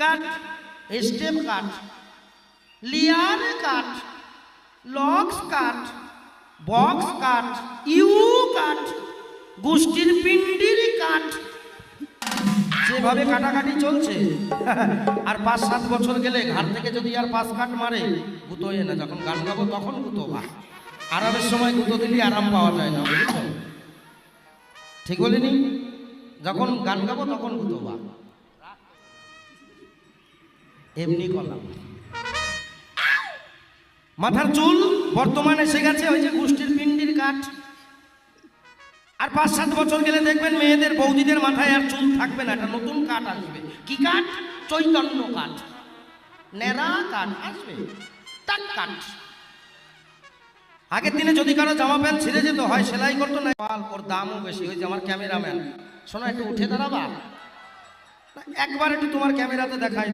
Cut, step cut, layer cut, locks cut, box cut, U cut, গোষ্ঠীর পিণ্ডির কাট। যেভাবে কাটাকাটি চলছে, আর পাঁচ সাত বছর গেলে ঘাট থেকে যদি আর পাঁচ কাট মারে গুতোয় না, যখন গান গাবো তখন গুতো বা। আরামের সময় গুতো দিলে আরাম পাওয়া যায় না ঠিক বলিনি? যখন গান গাবো তখন গুতো বা। এমনি করলাম। মাথার চুল বর্তমানে এসে গেছে, ওই যে গোষ্ঠীর পিন্ডির কাঠ। আর পাঁচ সাত বছর গেলে দেখবেন মেয়েদের বৌদিদের মাথায় আর চুল থাকবে না একটা নতুন কাঠ আসবে। কি কাঠ? চৈতন্য কাঠ। নেড়া কাঠ আসবে। টাক কাঠ। আগের দিনে যদি কারও জামা প্যান্ট ছিঁড়ে যেত, হয় সেলাই করতো না। পাল ওর দামও বেশি, ওই যে আমার ক্যামেরাম্যান। শোনো একটু উঠে দাঁড়াবা? একবার একটু তোমার ক্যামেরাতে দেখাই।